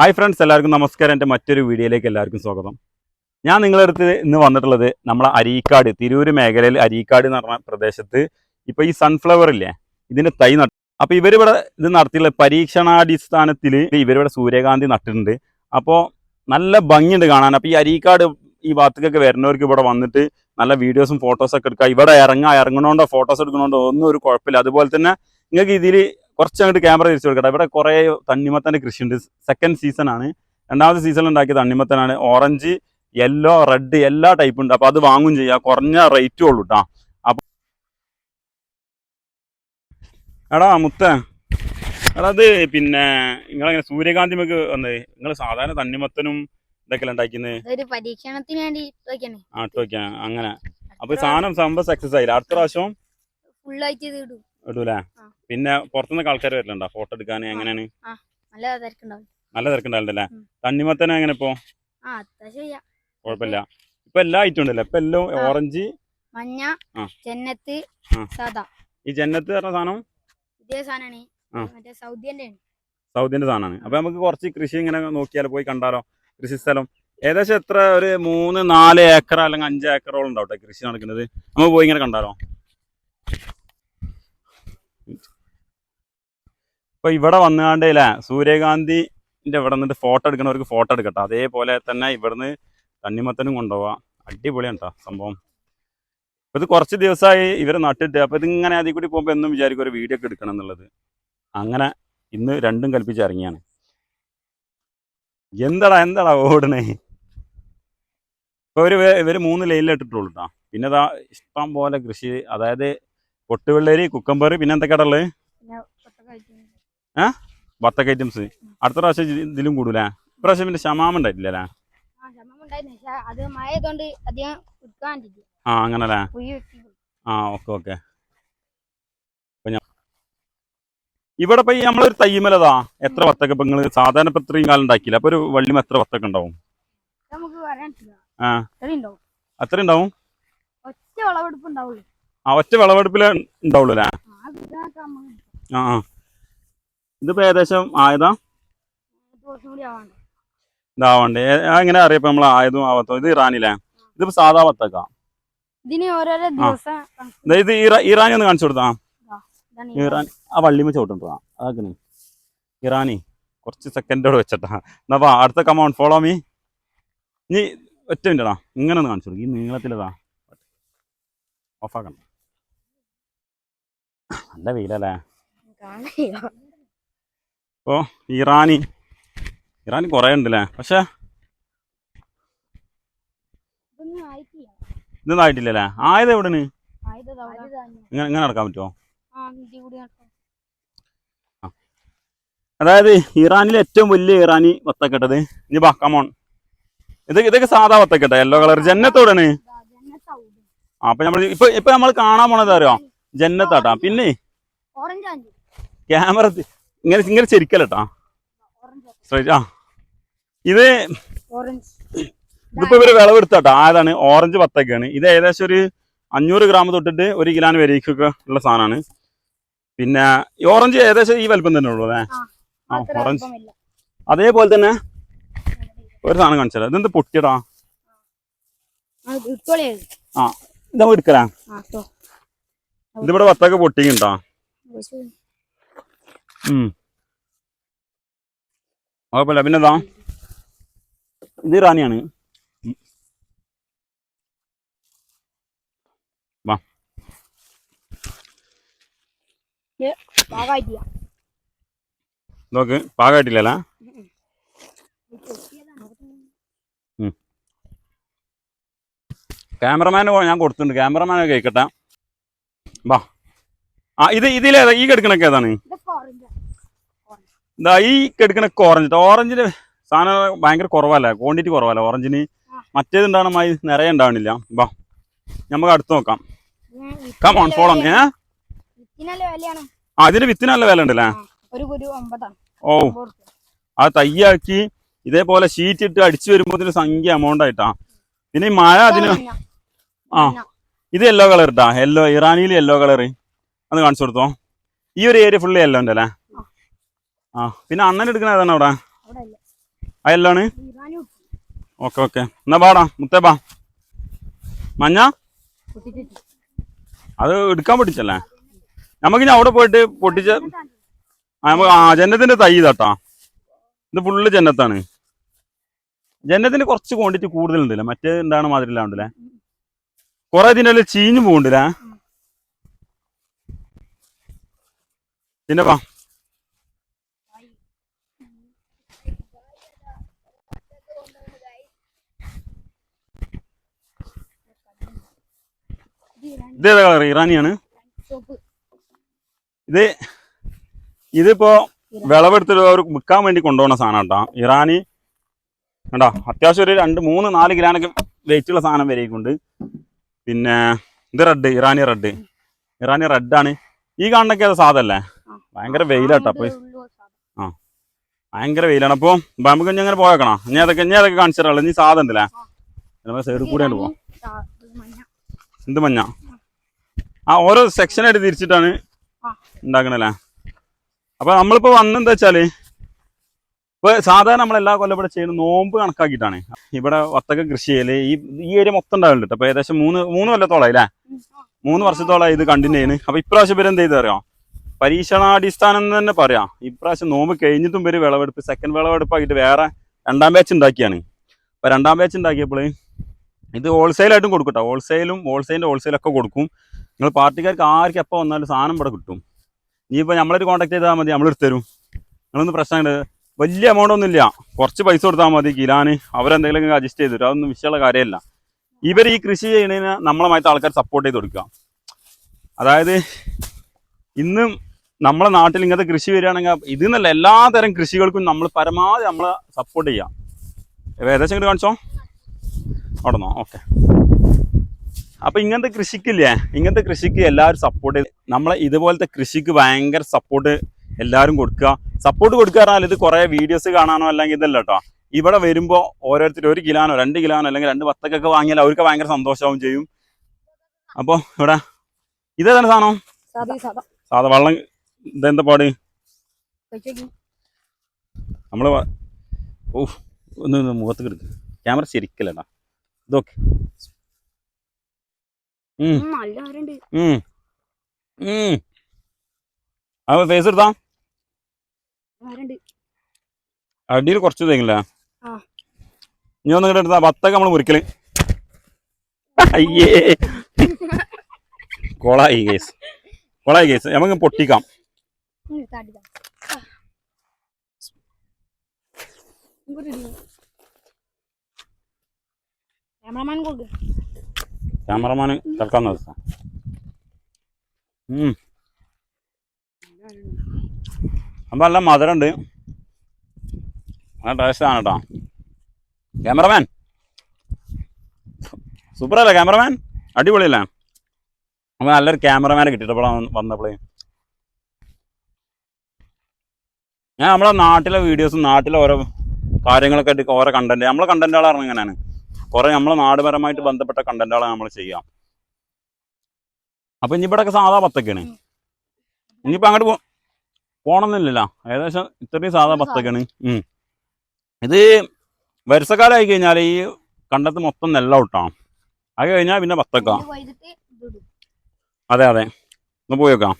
Hi friends എല്ലാവർക്കും നമസ്കാരം. എന്റെ മറ്റൊരു വീഡിയോയിലേക്ക് എല്ലാവർക്കും സ്വാഗതം. ഞാൻ നിങ്ങളുടെ അടുത്ത് ഇന്ന് വന്നിട്ടുള്ളത് നമ്മളെ അരീക്കാട് തിരൂര് മേഖലയിൽ അരീക്കാട് എന്ന് പറഞ്ഞ പ്രദേശത്ത് ഇപ്പോൾ ഈ സൺഫ്ലവർ ഇല്ലേ ഇതിന്റെ തൈ നട്ടു അപ്പോൾ ഇവരിവിടെ ഇത് നടത്തിയുള്ള പരീക്ഷണാടിസ്ഥാനത്തിൽ ഇവരിവിടെ സൂര്യകാന്തി നട്ടിട്ടുണ്ട്. അപ്പോൾ നല്ല ഭംഗിയുണ്ട് കാണാൻ. അപ്പോൾ ഈ അരീക്കാട് ഈ ഭാഗത്തേക്കൊക്കെ വരുന്നവർക്ക് ഇവിടെ വന്നിട്ട് നല്ല വീഡിയോസും ഫോട്ടോസൊക്കെ എടുക്കുക. ഇവിടെ ഇറങ്ങുക ഇറങ്ങണോണ്ടോ ഫോട്ടോസ് എടുക്കണോണ്ടോ ഒന്നും ഒരു കുഴപ്പമില്ല. അതുപോലെ തന്നെ നിങ്ങൾക്ക് ഇതിൽ കുറച്ച് അങ്ങോട്ട് ക്യാമറ തിരിച്ചു കൊടുക്കട്ടെ. ഇവിടെ കുറേ തണ്ണിമത്തന്റെ കൃഷിയുണ്ട്. സെക്കൻഡ് സീസൺ ആണ്. രണ്ടാമത്തെ സീസണിൽ ഉണ്ടാക്കിയ തണ്ണിമത്തനാണ്. ഓറഞ്ച് യെല്ലോ റെഡ് എല്ലാ ടൈപ്പും ഉണ്ട്. അപ്പോൾ അത് വാങ്ങും ചെയ്യാം. കുറഞ്ഞ റേറ്റും ഉള്ളൂ കേട്ടോ അപ്പോൾ എടാ മുത്ത. എടാ അത് പിന്നെ നിങ്ങളങ്ങനെ സൂര്യകാന്തി നമുക്ക് വന്നത് നിങ്ങൾ സാധാരണ തണ്ണിമത്തനും ഇതൊക്കെ ഉണ്ടാക്കുന്നത് പരീക്ഷണത്തിന് വേണ്ടി ഇതൊക്കെയാണ് ആ ഇട്ട് വെക്കാൻ അങ്ങനെ. അപ്പൊ സാധനം സംഭവം സക്സസ് ആയില്ല? അടുത്ത പ്രാവശ്യം? ഫുള്ളായിട്ട് ഇടൂലേ? പിന്നെ പുറത്തുനിന്ന് ആൾക്കാർ വരലുണ്ടോ? ഫോട്ടോ എടുക്കാൻ എങ്ങനെയാണ്? നല്ല തിരക്കുണ്ടാവും. നല്ല തിരക്കുണ്ടാവില്ലല്ലേ ഉം. തണ്ണിമത്തന എങ്ങനെ ഇപ്പോ? കുഴപ്പമില്ല. ഇപ്പൊ എല്ലാ ഐറ്റം ഉണ്ടല്ലോ? ഇപ്പൊ എല്ലാം ഓറഞ്ച് മഞ്ഞ. ചെന്നത്ത്. സാദാ ഈ ജന്നത്ത് പറഞ്ഞ സാധനം? ഇതേ സാധനമാണ്. മറ്റേ സൗദിന്റെ സാധനമാണ് അപ്പൊ നമുക്ക് കുറച്ച് കൃഷി ഇങ്ങനെ നോക്കിയാലോ പോയി കണ്ടാലോ? കൃഷി സ്ഥലം. ഏകദേശം എത്ര? ഒരു മൂന്ന് നാല് ഏക്കർ അല്ലെങ്കിൽ അഞ്ച് ഏക്കറോളം ഉണ്ടാവട്ടെ കൃഷി നടക്കുന്നത്. നമുക്ക് പോയി ഇങ്ങനെ കണ്ടാലോ? ഇപ്പൊ ഇവിടെ വന്നുകാണ്ടല്ലേ സൂര്യകാന്തിന്റെ ഇവിടെ നിന്നിട്ട് ഫോട്ടോ എടുക്കണവർക്ക് ഫോട്ടോ എടുക്കട്ടെ. അതേപോലെ തന്നെ ഇവിടുന്ന് തണ്ണിമത്തനും കൊണ്ടുപോവാം. അടിപൊളിയാണ് കേട്ടോ സംഭവം. ഇത് കുറച്ച് ദിവസമായി ഇവരെ നട്ടിട്ട്. അപ്പൊ ഇതിങ്ങനെ അതിൽ കൂടി പോകുമ്പോൾ എന്നും വിചാരിക്കും ഒരു വീഡിയോ ഒക്കെ എടുക്കണം എന്നുള്ളത്. അങ്ങനെ ഇന്ന് രണ്ടും കൽപ്പിച്ച് ഇറങ്ങിയാണ്. എന്താടാ എന്താടാ ഓടണേ ഇപ്പൊ ഒരു ഇവർ മൂന്ന് ലൈനിൽ ഇട്ടിട്ടുള്ളൂ കേട്ടോ പിന്നെ അതാ ഇഷ്ടം പോലെ കൃഷി അതായത് പൊട്ടുവെള്ളരി കുക്കമ്പറി പിന്നെ എന്തൊക്കെയാ പിന്നെ ബത്തക്ക ഐറ്റംസ്. അടുത്ത പ്രാവശ്യം ഇതിലും കൂടൂലേ? ഇപ്രാവശ്യം പിന്നെ ശമാമ ഉണ്ടായിട്ടില്ലല്ലേ? ആ അങ്ങനല്ലേ? ആ ഓക്കെ ഓക്കെ. ഇവിടെ ഇപ്പൊ നമ്മളൊരു തയ്യമലതാ എത്ര വത്തക്ക ഇപ്പൊ നിങ്ങൾ സാധാരണ ഇപ്പൊ ഇത്രയും കാലം ഉണ്ടാക്കിയില്ല? അപ്പൊ ഒരു വള്ളിമ എത്ര വത്തക്ക ഉണ്ടാവും. അത്ര ഉണ്ടാവും ആ ഒറ്റ വിളവെടുപ്പിൽ ഉണ്ടാവുള്ളൂ അല്ലേ? ആ. ഇതിപ്പോ ഏകദേശം ആയതാ? ഇതാവണ്ടേ. എങ്ങനെ അറിയപ്പോ നമ്മൾ ആയതും ആവത്തോ ഇത് ഇറാനിലെ? ഇതിപ്പോ സാധാ വത്തക്ക? ഇത് ഇറാ- ഇറാനി ഒന്ന് കാണിച്ചു കൊടുത്താ? ഇറാൻ ആ വള്ളിമ ചോട്ടുണ്ടോ അതാക്കണേ ഇറാനി. കുറച്ച് സെക്കൻഡോട് വെച്ചട്ടാ. എന്നാ അടുത്ത കമൗണ്ട് ഫോളോ മീ നീ ഒറ്റ മിനിറ്റാ ഇങ്ങനെ ഒന്ന് കാണിച്ചു കൊടുക്കും. ഈ നീളത്തിലതാ. ഓഫാക്കണം നല്ല വെയിലല്ലേ? അപ്പോൾ ഇറാനി. ഇറാനി കുറേ ഉണ്ടല്ലേ? പക്ഷേ ഇതൊന്നും ആയിട്ടില്ല. ആയിട്ടില്ലല്ലേ ആയത് എവിടെയാണ്? ഇങ്ങനെ ഇങ്ങനെ നടക്കാൻ പറ്റുമോ അതായത് ഇറാനിലെ ഏറ്റവും വലിയ ഇറാനി വത്തക്കെട്ടത് ഇനി ബാക്കാമോൺ കമോൺ ഇത് ഇതൊക്കെ സാധാ വത്തക്കെട്ട യെല്ലോ കളർ ജന്നത്തോടാണ്. അപ്പൊ നമ്മൾ ഇപ്പൊ ഇപ്പൊ നമ്മൾ കാണാൻ പോണത് അറിയോ? ജന്നത്താട്ടാ. പിന്നെ? ക്യാമറ ഇങ്ങനെ ഇങ്ങനെ ഓറഞ്ച് ആ. ഇത് ഓറഞ്ച് ഇതിപ്പോ ഇവർ വിളവെടുത്താട്ടോ. ആയതാണ് ഓറഞ്ച് പത്തൊക്കെയാണ് ഇത് ഏകദേശം ഒരു അഞ്ഞൂറ് ഗ്രാം തൊട്ടിട്ട് ഒരു കിലോന് വരേക്കൊക്കെ ഉള്ള സാധനമാണ് പിന്നെ ഈ ഓറഞ്ച് ഏകദേശം ഈ വലിപ്പം തന്നെ ഉള്ളൂ അല്ലേ? ആ ഓറഞ്ച് അതേപോലെ തന്നെ ഒരു സാധനം കാണിച്ചാലോ ഇതെന്ത് പൊട്ടിയടാ ആ, ഇത് എടുക്കലാ. ഇതിവിടെ പത്തൊക്കെ പൊട്ടിക്കുണ്ടോ കുഴപ്പമില്ല. പിന്നെന്താ ഇതാ റാണിയാണ്. നോക്ക് വാ. പാകായിട്ടില്ല. നോക്ക് ക്യാമറമാന് ഞാൻ കൊടുത്തിട്ടുണ്ട്. ക്യാമറമാനെ കേൾക്കട്ടെ വാ. ആ ഇത് ഇതിലേതാ? ഈ കെടുക്കണൊക്കെ ഏതാണ്. ഇതാ ഈ കെടുക്കണ ഓറഞ്ച് ഓറഞ്ചിന് സാധനം ഭയങ്കര കുറവല്ല ക്വാണ്ടിറ്റി കുറവല്ല ഓറഞ്ചിന് മറ്റേത് ഉണ്ടാവണമായി നിറയെ ഉണ്ടാവണില്ല. വാ നമുക്ക് അടുത്ത് നോക്കാം. കമോൺ ഫോളോ ഏ അതിന് വിത്തിന് നല്ല വിലയാണ്? ആ ഇതിന് വിത്തിന് നല്ല വില ഉണ്ടല്ലേ ഓ. ആ തയ്യാക്കി ഇതേപോലെ ഷീറ്റ് ഇട്ട് അടിച്ചു വരുമ്പോൾ സംഖ്യ എമൗണ്ട് ആയിട്ടാ. പിന്നെ ഈ മഴ അതിന്. ആ. ഇത് യെല്ലോ കളർ ഇട്ടാ യെല്ലോ ഇറാനിയിൽ യെല്ലോ കളർ അത് കാണിച്ചു കൊടുത്തോ. ഈ ഒരു ഏരിയ ഫുള്ള് യെല്ലോ ഉണ്ടല്ലേ? ആ പിന്നെ അണ്ണൻ എടുക്കണ ഏതാണ് അവിടെ? അയല്ലാണ് ഓക്കെ ഓക്കെ. എന്നാ പാടാ മുത്തേപ്പാ മഞ്ഞ? അത് എടുക്കാൻ പൊട്ടിച്ചല്ലേ? നമുക്ക് ഇനി അവിടെ പോയിട്ട് പൊട്ടിച്ച നമുക്ക് ആ ജന്നത്തിന്റെ തൈ ഇതാട്ടാ. ഇത് ഫുള്ള് ജന്നത്താണ്. ജന്നത്തിന്റെ കുറച്ച് ക്വാണ്ടിറ്റി കൂടുതലുണ്ടല്ലേ? മറ്റേ എന്താണ് മാതിരില്ലാണ്ടല്ലേ കുറെ ഇതിന്റെ ചീഞ്ഞു പോകുന്നുണ്ടല്ലേ പിന്നെ വാ ഇത് ഇറാൻ ഇത് ഏതാ കളർ ഇറാനിയാണ്. ഇത് ഇതിപ്പോ വിളവെടുത്തിട്ട് അവർ വിൽക്കാൻ വേണ്ടി കൊണ്ടുപോകുന്ന സാധനം കേട്ടോ. ഇറാനി കണ്ടോ? അത്യാവശ്യം ഒരു രണ്ട് മൂന്ന് നാല് കിലോനൊക്കെ വെയിറ്റുള്ള സാധനം വരെയൊക്കെയുണ്ട്. പിന്നെ ഇത് റെഡ് ഇറാനി റെഡ് ഇറാനി റെഡാണ് ഈ കാണുന്നൊക്കെ അത് സാധല്ലേ ഭയങ്കര വെയിലാട്ടോ അപ്പൊ. ഭയങ്കര വെയിലാണ്. അപ്പോൾ നമുക്ക് ഇനി അങ്ങനെ പോയേക്കണോ. ഇനി അതൊക്കെ ഇനി അതൊക്കെ കാണിച്ചു തരാമല്ലോ ഇനി സാധനം ഉണ്ടല്ലേ? സൈഡിൽ കൂടെ പോവാം. എന്ത് മഞ്ഞ? ആ ഓരോ സെക്ഷനായിട്ട് തിരിച്ചിട്ടാണ്. ഉണ്ടാക്കണല്ലേ? അപ്പൊ നമ്മളിപ്പോ വന്നെന്താ വെച്ചാൽ ഇപ്പൊ സാധാരണ നമ്മൾ എല്ലാ കൊല്ലം ഇവിടെ ചെയ്യുന്ന നോമ്പ് കണക്കാക്കിയിട്ടാണ്. ഇവിടെ വത്തക്ക കൃഷി ചെയ്യൽ. ഈ ഈ ഏരിയ മൊത്തം ഉണ്ടാവില്ല അപ്പൊ ഏകദേശം മൂന്ന് മൂന്ന് കൊല്ലത്തോളം അല്ലേ? മൂന്ന് വർഷത്തോളം ഇത് കണ്ടിന്യൂ ചെയ്യുന്നത്. അപ്പൊ ഇപ്രാവശ്യം പേര് എന്ത് ചെയ്ത് അറിയാം? പരീക്ഷണാടിസ്ഥാനം എന്ന് തന്നെ പറയാം. ഇപ്രാവശ്യം നോമ്പ് കഴിഞ്ഞിട്ടും പേര് വിളവെടുപ്പ് സെക്കൻഡ് വിളവെടുപ്പാക്കിയിട്ട് വേറെ രണ്ടാം ബാച്ച് ഉണ്ടാക്കിയാണ്. അപ്പൊ രണ്ടാം ബാച്ച് ഉണ്ടാക്കിയപ്പോൾ ഇത് ഹോൾസെയിലായിട്ടും കൊടുക്കും കേട്ടോ ഹോൾസെയിലും ഹോൾസെയിലിന്റെ ഹോൾസെയിലൊക്കെ കൊടുക്കും. നിങ്ങൾ പാർട്ടിക്കാർക്ക് ആർക്കും എപ്പോൾ വന്നാലും സാധനം ഇവിടെ കിട്ടും. ഇനിയിപ്പോൾ നമ്മളൊരു കോൺടാക്ട് ചെയ്താൽ മതി നമ്മൾ തരും. നിങ്ങളൊന്നും പ്രശ്നമുണ്ട് വലിയ എമൗണ്ട് ഒന്നും ഇല്ല. കുറച്ച് പൈസ കൊടുത്താൽ മതി കിലാന്. അവരെന്തെങ്കിലും അഡ്ജസ്റ്റ് ചെയ്തു തരും. അതൊന്നും വിഷയമുള്ള കാര്യമല്ല. ഇവർ ഈ കൃഷി ചെയ്യുന്നതിന് നമ്മളമായിട്ട് ആൾക്കാർ സപ്പോർട്ട് ചെയ്ത് കൊടുക്കുക. അതായത് ഇന്നും നമ്മളെ നാട്ടിൽ ഇങ്ങനത്തെ കൃഷി വരികയാണെങ്കിൽ ഇതെന്നല്ല എല്ലാ തരം കൃഷികൾക്കും നമ്മൾ പരമാവധി നമ്മളെ സപ്പോർട്ട് ചെയ്യാം. ഏകദേശം ഇങ്ങോട്ട് കാണിച്ചോ? അവിടെ നിന്നോ? ഓക്കെ അപ്പൊ ഇങ്ങനത്തെ കൃഷിക്കില്ലേ? ഇങ്ങനത്തെ കൃഷിക്ക് എല്ലാവരും സപ്പോർട്ട് നമ്മളെ ഇതുപോലത്തെ കൃഷിക്ക് ഭയങ്കര സപ്പോർട്ട് എല്ലാവരും കൊടുക്കുക. സപ്പോർട്ട് കൊടുക്കുക പറഞ്ഞാൽ ഇത് കുറേ വീഡിയോസ് കാണാനോ അല്ലെങ്കിൽ ഇതല്ല കേട്ടോ ഇവിടെ വരുമ്പോൾ ഓരോരുത്തർ ഒരു കിലോനോ രണ്ട് കിലോനോ അല്ലെങ്കിൽ രണ്ട് പത്തക്കൊക്കെ വാങ്ങിയാൽ അവർക്ക് ഭയങ്കര സന്തോഷമാവും ചെയ്യും. അപ്പോൾ ഇവിടെ ഇതേതാണ് സാധനം? സാധാ വെള്ളം ഇതെന്താ പാട്? നമ്മൾ ഓ ഒന്ന് മുഖത്തേക്ക് മുഖത്ത് എടുക്ക് ക്യാമറ ശരിക്കല്ലടാ ഇതൊക്കെ. നല്ല ആരുണ്ട് ഫേസ് എടുത്താ? അടിയിൽ കുറച്ച് തേങ്ങില്ല. ഇനി ഒന്ന് ഇങ്ങോട്ട് എടുത്താ പത്തൊക്കെ നമ്മൾ മുറിക്കൽ. അയ്യേ. കൊളായി കേസ് കൊളായി കേസ് നമുക്ക് പൊട്ടിക്കാം ക്യാമറമാൻ കൊടുക്ക ക്യാമറമാന് തൽക്കാൻ നിർത്താം അപ്പം അപ്പൊ നല്ല മധുരമുണ്ട് നല്ല ടേസ്റ്റാണ് കേട്ടോ ക്യാമറമാൻ. സൂപ്പറല്ലേ ക്യാമറമാൻ? അടിപൊളിയല്ലേ? അപ്പം നല്ലൊരു ക്യാമറമാനെ കിട്ടിയിട്ടപ്പോഴാണ് വന്നപ്പോഴേ ഞാൻ നമ്മളെ നാട്ടിലെ വീഡിയോസും നാട്ടിലെ ഓരോ കാര്യങ്ങളൊക്കെ ആയിട്ട് ഓരോ കണ്ടന്റ് നമ്മളെ കണ്ടന്റുകളാണ് ഇങ്ങനെയാണ്. കുറെ നമ്മളെ നാടുപരമായിട്ട് ബന്ധപ്പെട്ട കണ്ടന്റുകളാണ് നമ്മൾ ചെയ്യാം. അപ്പൊ ഇനി ഇവിടെയൊക്കെ സാധാ പത്തൊക്കെയാണ് ഇനിയിപ്പൊ അങ്ങോട്ട് പോ പോണമെന്നില്ലല്ലോ ഏകദേശം ഇത്രയും സാധാ പത്തൊക്കെയാണ് ഉം. ഇത് വരിസക്കാലമായി കഴിഞ്ഞാൽ ഈ കണ്ടത്ത് മൊത്തം നെല്ല ഔട്ടാണ് അത് കഴിഞ്ഞാൽ പിന്നെ പത്തൊക്കെ അതെ അതെ. ഒന്ന് പോയി നോക്കാം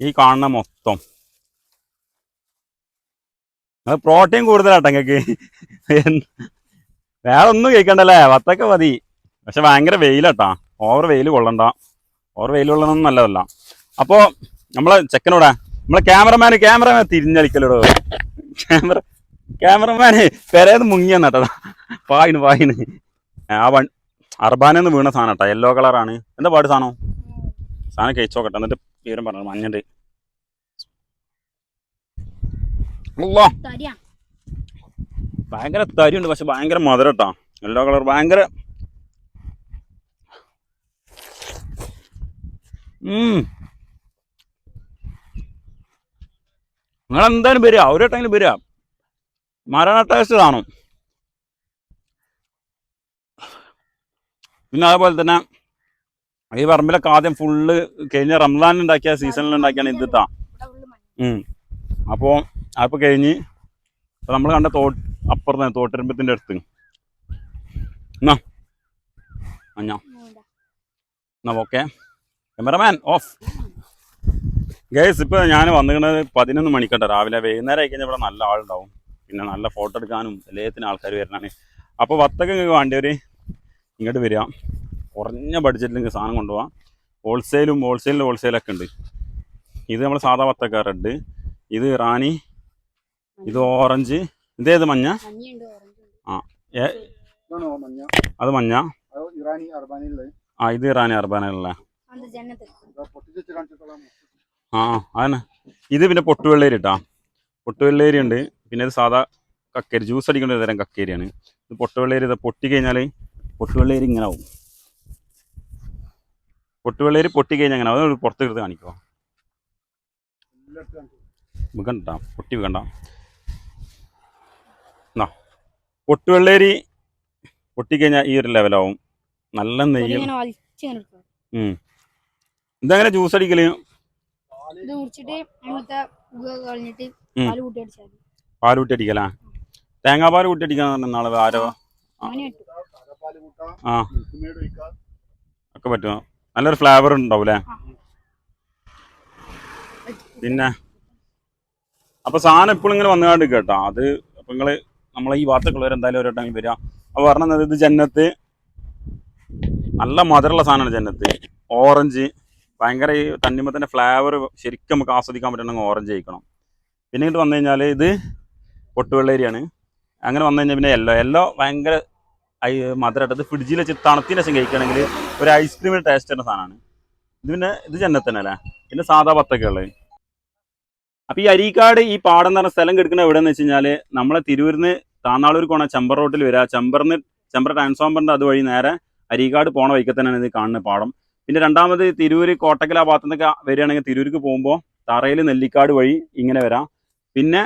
ഈ കാണുന്ന മൊത്തം. അത് പ്രോട്ടീൻ കൂടുതലാട്ടോ നിങ്ങൾക്ക് വേറെ ഒന്നും കഴിക്കണ്ടല്ലേ? വത്തൊക്കെ മതി. പക്ഷെ ഭയങ്കര വെയിലാട്ടാ. ഓവർ വെയിൽ കൊള്ളണ്ട. ഓവർ വെയിൽ കൊള്ളണമെന്ന് നല്ലതല്ല. അപ്പോൾ നമ്മളെ ചെക്കനോടാ നമ്മളെ ക്യാമറമാന് ക്യാമറമാൻ തിരിഞ്ഞളിക്കലോടോ ക്യാമറ ക്യാമറമാന് പെരേന്ന് മുങ്ങിയെന്നട്ടാ പായിന് പായിന്. ആ വൺ അർബാനെന്ന് വീണ സാധനം കേട്ടോ യെല്ലോ കളറാണ് എന്താ പാട് സാധനം? സാധനം കഴിച്ചോക്കട്ടെ. എന്നിട്ട് പേരും പറഞ്ഞു മഞ്ഞണ്ട് ഭയങ്കര തരിയുണ്ട് പക്ഷെ ഭയങ്കര മധുരട്ടാ കേട്ടോ യെല്ലോ കളർ ഭയങ്കര നിങ്ങൾ എന്തായാലും വരിക. ഒരു ടൈമിൽ വരിക. മരണ ടേസ്റ്റ് കാണും. പിന്നെ അതുപോലെ തന്നെ ഈ പറമ്പിലൊക്കെ ആദ്യം ഫുള്ള് കഴിഞ്ഞ റംസാൻ ഉണ്ടാക്കിയ സീസണിൽ ഉണ്ടാക്കിയാണ് ഇതിട്ടാ അപ്പോ അപ്പോൾ അപ്പോൾ കഴിഞ്ഞ് നമ്മൾ കണ്ട തോ അപ്പുറത്ത് തോട്ടരമ്പത്തിന്റെ അടുത്ത്. എന്നാ. എന്നാ ഓക്കെ ക്യാമറമാൻ ഓഫ് ഗേസ് ഇപ്പോൾ ഞാൻ വന്നിരിക്കുന്നത് പതിനൊന്ന് മണിക്കണ്ട രാവിലെ വൈകുന്നേരം ആയി കഴിഞ്ഞാൽ ഇവിടെ നല്ല ആളുണ്ടാവും. പിന്നെ നല്ല ഫോട്ടോ എടുക്കാനും എല്ലാത്തിനും ആൾക്കാർ വരുന്നതാണ് അപ്പോൾ വത്തക്ക വേണ്ടി ഒരു ഇങ്ങോട്ട് വരിക കുറഞ്ഞ ബഡ്ജറ്റിൽ നിങ്ങൾക്ക് സാധനം കൊണ്ടുപോകാം ഹോൾസെയിലും ഹോൾസെയിലും ഹോൾസെയിലൊക്കെ ഉണ്ട്. ഇത് നമ്മൾ സാധാ വത്തക്ക റെഡ് ഇത് റാണി ഇത് ഓറഞ്ച്. ഇതേത് മഞ്ഞ? ആ അത് മഞ്ഞ. അത് ഇറാനി അർബാനിയുള്ളത് ആ ഇത് ഇറാനി കാണിച്ചിട്ടുള്ള ആ അതന്നെ. ഇത് പിന്നെ പൊട്ടുവെള്ളേരി ഇട്ടാ പൊട്ടുവെള്ളേരി ഉണ്ട്. പിന്നെ ഇത് സാധാ കക്കേരി ജ്യൂസ് അടിക്കേണ്ട ഒരു തരം കക്കേരിയാണ്. ഇത് പൊട്ടുവെള്ളേരി ഇത് പൊട്ടി കഴിഞ്ഞാൽ പൊട്ടുവെള്ളേരി ഇങ്ങനെ ആവും. പൊട്ടുവെള്ളേരി പൊട്ടി കഴിഞ്ഞാൽ അങ്ങനെ. അത് പുറത്ത് എടുത്ത് കാണിക്കുമോ വിൽക്കണ്ട പൊട്ടി വിൽക്കണ്ട എന്നാ പൊട്ടുവെള്ളേരി പൊട്ടിക്കഴിഞ്ഞാൽ ഈ ഒരു ലെവലാവും. നല്ല നെയ്യ്. ഇതങ്ങനെ ജ്യൂസ് അടിക്കൽ? പാൽ കൂട്ടി അടിക്കലാ? തേങ്ങാപ്പാൽ കൂട്ടി അടിക്കാന്ന് പറഞ്ഞ നാളെ ആരോ ആ. ഒക്കെ പറ്റുമോ നല്ലൊരു ഫ്ലേവർ ഉണ്ടാവും അല്ലേ പിന്നെ അപ്പൊ സാധനം ഇപ്പോഴും ഇങ്ങനെ വന്നുകൊണ്ട് കേട്ടോ. അത് അപ്പൊ നിങ്ങൾ നമ്മളെ ഈ ഭാഗത്തുള്ളവർ എന്തായാലും ഒരു ടൈം വരിക. അപ്പൊ പറഞ്ഞത് ഇത് ജന്നത്ത്. നല്ല മധുരമുള്ള സാധനമാണ് ജന്നത്ത്. ഓറഞ്ച്. ഭയങ്കര ഈ തന്നിമത്തിന്റെ ഫ്ലേവർ ശരിക്കും നമുക്ക് ആസ്വദിക്കാൻ പറ്റണമെങ്കിൽ ഓറഞ്ച് കഴിക്കണം. പിന്നെ ഇങ്ങോട്ട് വന്നു കഴിഞ്ഞാൽ ഇത് പൊട്ടുവെള്ളേരിയാണ് അങ്ങനെ വന്നു കഴിഞ്ഞാൽ പിന്നെ യെല്ലോ യെല്ലോ ഭയങ്കര മധുരമായിട്ട് അത് ഫ്രിഡ്ജിൽ വെച്ച് തണുത്തിന് ശേഷം കഴിക്കുകയാണെങ്കിൽ ഒരു ഐസ്ക്രീമിന് ടേസ്റ്റ് വരുന്ന സാധനമാണ്. ഇത് പിന്നെ ഇത് ചെന്നത്തന്നെ പിന്നെ സാധാ പത്തൊക്കെ ഉള്ളത്. അപ്പോൾ ഈ അരീക്കാട് ഈ പാടം എന്ന് പറഞ്ഞ സ്ഥലം കിടക്കുന്ന എവിടെയെന്ന് വെച്ച് കഴിഞ്ഞാൽ നമ്മളെ തിരൂരിന്ന് താന്നാളൂർ പോണ ചെമ്പർ റോട്ടിൽ വരിക ചെമ്പറിന്ന് ചെമ്പർ ട്രാൻസ്ഫോമറിന്റെ അതുവഴി നേരെ അരീക്കാട് പോണ വഴിക്ക് തന്നെയാണ് ഇത് കാണുന്ന പാടം. പിന്നെ രണ്ടാമത് തിരൂര് കോട്ടക്കൽ ആ ഭാഗത്തു നിന്നൊക്കെ വരികയാണെങ്കിൽ തിരൂർക്ക് പോകുമ്പോൾ തറയിൽ നെല്ലിക്കാട് വഴി ഇങ്ങനെ വരാം. പിന്നെ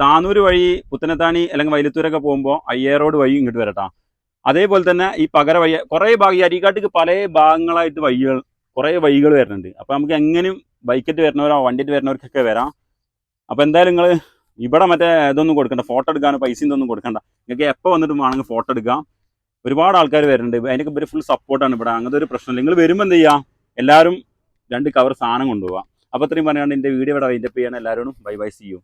താനൂർ വഴി പുത്തനത്താണി അല്ലെങ്കിൽ വൈലത്തൂരൊക്കെ പോകുമ്പോൾ അയ്യേറോഡ് വഴി ഇങ്ങോട്ട് വരട്ടാ അതേപോലെ തന്നെ ഈ പകര വഴി കുറേ ഭാഗം ഈ അരീക്കാട്ടിക്ക് പല ഭാഗങ്ങളായിട്ട് വഴികൾ കുറേ വഴികൾ വരുന്നുണ്ട്. അപ്പോൾ നമുക്ക് എങ്ങനെയും ബൈക്കറ്റ് വരുന്നവരോ വണ്ടിയിട്ട് വരുന്നവർക്കൊക്കെ വരാം. അപ്പോൾ എന്തായാലും നിങ്ങൾ ഇവിടെ മറ്റേ ഇതൊന്നും കൊടുക്കണ്ട ഫോട്ടോ എടുക്കാനോ പൈസ ഇതൊന്നും കൊടുക്കണ്ട. നിങ്ങൾക്ക് എപ്പോൾ വന്നിട്ട് വേണമെങ്കിൽ ഫോട്ടോ എടുക്കാം. ഒരുപാട് ആൾക്കാർ വരുന്നുണ്ട്. അതിനൊക്കെ ഇവർ ഫുൾ സപ്പോർട്ടാണ് ഇവിടെ. അങ്ങനത്തെ ഒരു പ്രശ്നമില്ല. നിങ്ങൾ വരുമ്പോൾ എന്ത് ചെയ്യുക എല്ലാവരും രണ്ട് കവർ സാധനം കൊണ്ടുപോകാം അപ്പോൾ ഇത്രയും പറയാണ്ട് എന്റെ വീഡിയോ ഇവിടെ വൈൻഡപ്പ് ചെയ്യണം. എല്ലാവരോടും ബൈ ബൈ സി യു